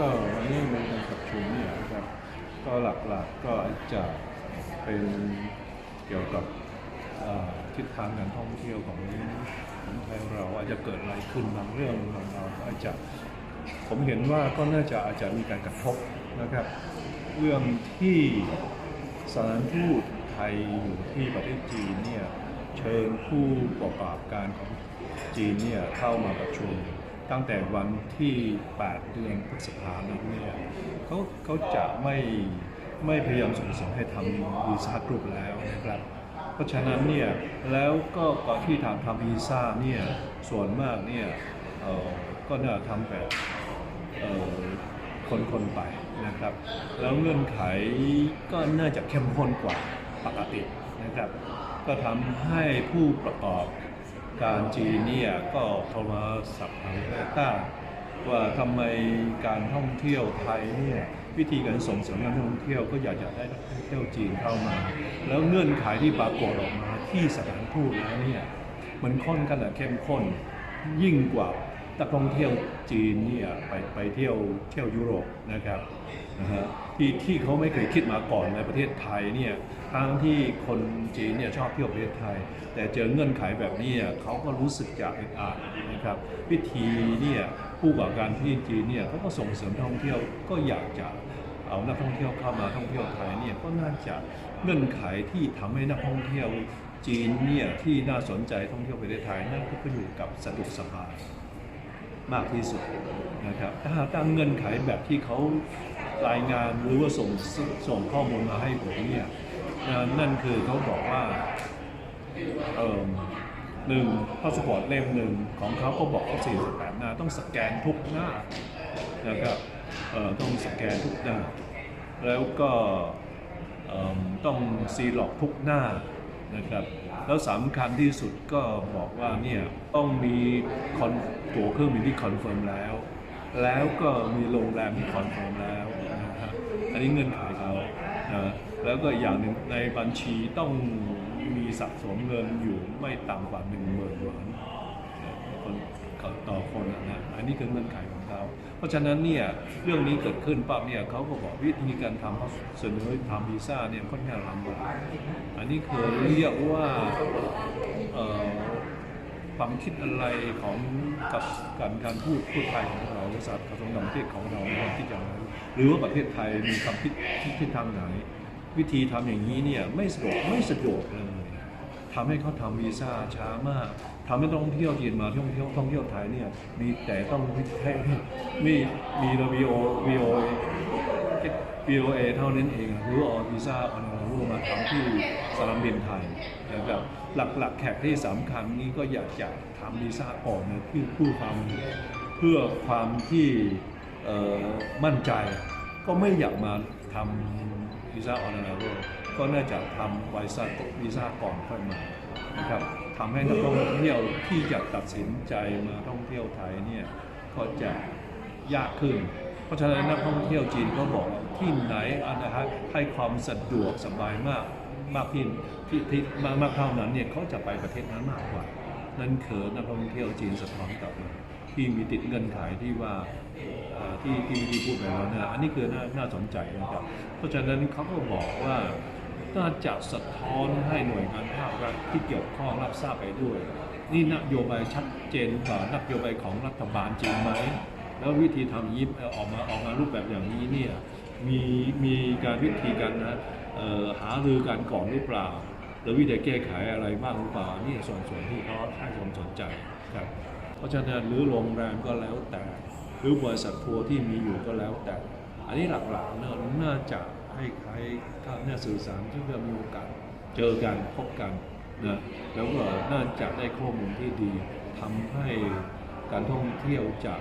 ก็วันนี้ในการประชุมเนี่ยนะครับก็หลักๆก็จะเป็นเกี่ยวกับทิศทางการท่องเที่ยวของของไทยเราอาจจะเกิดอะไรขึ้นบางเรื่องของเราอาจจะผมเห็นว่าก็น่าจะอาจจะมีการกระทบนะครับ เรื่องที่สถานทูตไทยอยู่ที่ประเทศจีนเนี่ยเชิญผู้ประกอบการของจีนเนี่ยเข้ามาประชุม ตั้งแต่วันที่ 8 เดือนพฤษภาคมเนี่ยเขาเขาจะไม่ไม่พยายามส่งเสริมให้ทำวีซ่ากรุ๊ปแล้วนะครับเพราะฉะนั้นเนี่ยแล้วก็ก่อนที่ทำทำวีซ่าเนี่ยส่วนมากเนี่ยเออก็น่าทำแบบเออคนคนไปนะครับ แล้วเงื่อนไขก็น่าจะเข้มข้นกว่าปกตินะครับ ก็ทำให้ผู้ประกอบ การจีนเนี่ยก็โทรมาสับทางตต้าว่าทำไมการท่องเที่ยวไทยเนี่ยวิธีการส่งเสริมการท่องเที่ยวก็อยากจะได้นักท่องเที่ยวจีนเข้ามา แล้วเงื่อนไขที่ปรากฏออกมาที่สถานทูตแล้วเนี่ยมันค่อนข้างจะเข้มข้นยิ่งกว่านักท่องเที่ยวจีนเนี่ยไปไปเที่ยวเที่ยวยุโรปนะครับ นะฮะที่ที่เขาไม่เคยคิดมาก่อนในประเทศไทยเนี่ยทั้งที่คนจีนเนี่ยชอบเที่ยวประเทศไทย แต่เจอเงื่อนไขแบบนี้เขาก็รู้สึกอยากอึดอัดนะครับวิธีเนี่ยผู้ประกอบการที่จีนเนี่ยเขาก็ส่งเสริมท่องเที่ยวก็อยากจะเอานักท่องเที่ยวเข้ามาท่องเที่ยวไทยเนี่ยก็น่าจะเงื่อนไขที่ทำให้นักท่องเที่ยวจีนเนี่ยที่น่าสนใจท่องเที่ยวประเทศไทยนั่นก็ขึ้นอยู่กับสะดวกสบาย มากที่สุดนะครับถ้าตั้งเงื่อนไขแบบที่เขารายงานหรือว่าส่งส่งข้อมูลมาให้ผมเนี่ยนะนั่นคือเขาบอกว่าเอ่อหนึ่งพาสปอร์ตเล่มหนึ่งของเขาก็บอกว่า48หน้าต้องสแกนทุกหน้านะครับเอ่อต้องสแกนทุกหน้า แล้วก็เอิ่มต้องซีล็อกทุกหน้า นะครับ แล้วสำคัญที่สุดก็บอกว่าเนี่ยต้องมีคอนตั๋วเครื่องบินที่คอนเฟิร์มแล้ว แล้วก็มีโรงแรมที่คอนเฟิร์มแล้วนะครับอันนี้เงื่อนไขเขานะแล้วก็อย่างหนึ่งในบัญชีต้องมีสะสมเงินอยู่ไม่ต่ำกว่า1 0,000หมื่นหยวนคนต่อคนอะนะอันนี้คือเงื่อนไขของ เพราะฉะนั้นเนี่ยเรื่องนี้เกิดขึ้นปั๊บเนี่ยเขาก็บอกวิธีการทำเขาเสนอทำวีซ่าเนี่ยค่อนข้างลำบากอันนี้คือเรียกว่าความคิดอะไรของกับการการพูดพูดไทยของเราหรือสารกระทรวงต่างประเทศของเราเนี่ยคิดอย่างไรหรือว่าประเทศไทยมีความคิดที่ทิศทางไหน วิธีทำอย่างนี้เนี่ยไม่สะดวกไม่สะดวกเลยทำให้เขาทำวีซ่าช้ามาก ทำให้ต้องเที่ยวจีนมาท่องเที่ยวท่องเที่ยวไทยเนี่ยมีแต่ต้องให้มีมีระ VO VO VOA เอเท่านั้นเองหรือว่าเอาวีซ่าออนไลน์มาทำที่สนามบินไทยนะครับหลักๆแขกที่สำคัญนี้ก็อยากจะทำวีซ่าก่อนนะเพื่อเพื่อความเพื่อความที่มั่นใจก็ไม่อยากมาทำวีซ่าออนไลน์ ก็น่าจะทำวีซ่าวีซ่าก่อนค่อยมานะครับทำให้นักท่องเที่ยวที่จะตัดสินใจมาท่องเที่ยวไทยเนี่ยก็จะยากขึ้น เพราะฉะนั้นนักท่องเที่ยวจีนก็บอกที่ไหนอันนะฮะให้ความสะดวกสบายมากมากที่ที่ทมากมากเท่านั้นเนี่ยเขาจะไปประเทศนั้นมากกว่า นั่นคือนักท่องเที่ยวจีนสะท้อนกลับมาที่มีติดเงื่อนไขที่ว่าที่ที่ที่พูดไปแล้วนะอันนี้คือน่าน่าสนใจนะครับ เพราะฉะนั้นเขาก็บอกว่า น่าจะสะท้อนให้หน่วยงานภาครัฐที่เกี่ยวข้องรับทราบไปด้วย นี่นโยบายชัดเจนกว่านโยบายของรัฐบาลจริงไหมแล้ววิธีทำยิบออกมาออกมารูปแบบอย่างนี้เนี่ยมีมีการวิธีการนะหารือกันก่อนหรือเปล่าหรือวิธีแก้ไขอะไรบ้างหรือเปล่านี่ส่วนส่วนที่เขาให้ความสนใจครับเพราะฉะนั้นหรือโรงแรมก็แล้วแต่ หรือบริษัททัวร์ที่มีอยู่ก็แล้วแต่ อันนี้หลักๆเนอะน่าจะ ให้ใครก็น่าสื่อสารที่จะมีโอกาสเจอกันพบกันนะแล้วก็น่าจะได้ข้อมูลที่ดีทำให้การท่องเที่ยวจาก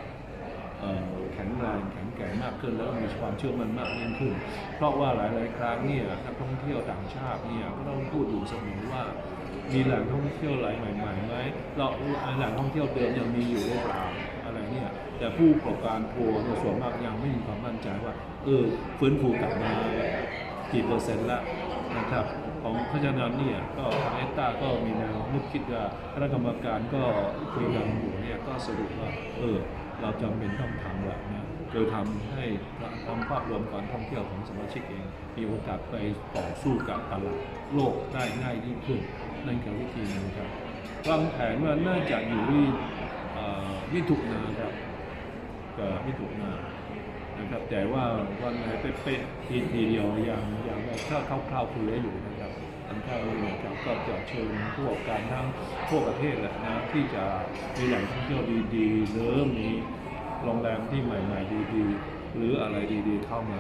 แข็งแรงแข็งแกร่งมากขึ้นแล้วมีความเชื่อมั่นมากยิ่งขึ้น เพราะว่าหลาย ๆ ครั้งเนี่ยนักท่องเที่ยวต่างชาติเนี่ยก็ต้องพูดอยู่เสมอว่า มีแหล่งท่องเที่ยวหลายใหม่ๆไหมเราแหล่งท่องเที่ยวเดิมยังมีอยู่หรือเปล่า อะไรเนี่ยแต่ผู้ประกอบการทัวร์ส่วนมากยังไม่มีความมั่นใจว่าเออฟื้นฟูกลับมากี่เปอร์เซ็นต์ละนะครับของพราะฉะนั้นเนี่ยก็ทางเอสตาก็มีแนวนึกคิดว่าคณะกรรมการก็คุยกันอยู่เนี่ยก็สรุปว่าเออเราจำเป็นต้องทำแล้วนะคือทำให้ทำภาพรวมการท่องเที่ยวของสมาชิกเอง มีโอกาสไปต่อสู้กับตลาดโลกได้ง่ายยิ่งขึ้น นั่นคือวิธีนึงครับวางแผนว่าน่าจะอยู่ที่ มิถุนาครับกับมิถุนานะครับ แต่ว่าวันไหนเป๊ะๆทีทีเดียวอยังอยังถ้าคร่าวๆคุยได้อยู่นะครับอันคร่าวๆอยู่นะครับก็จะเชิญผู้ประกอบการทั้งทั่วประเทศแหละนะที่จะมีแหล่งท่องเที่ยวดีๆหรือมีโรงแรมที่ใหม่ ๆ ดีๆ หรืออะไรดีๆเข้ามา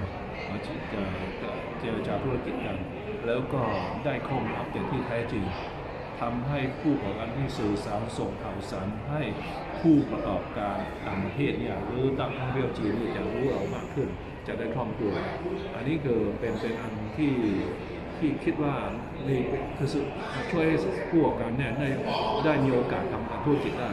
มาจะจะจะเจรจาธุรกิจกัน แล้วก็ได้ข้อมูลอัปเดตที่แท้จริง ทำให้ผู้ประกอบการที่สื่อสารส่งข่าวสารให้ผู้ประกอบการต่างประเทศเนี่ยหรือตั้งท่องเที่ยวจีนเนี่ยจะรู้เรามากขึ้น จะได้คล่องตัว อันนี้คือเป็นเป็นอันที่ที่คิดว่านี่คือช่วยให้ผู้ประกอบการเนี่ยได้ได้มีโอกาสทำการธุรกิจได้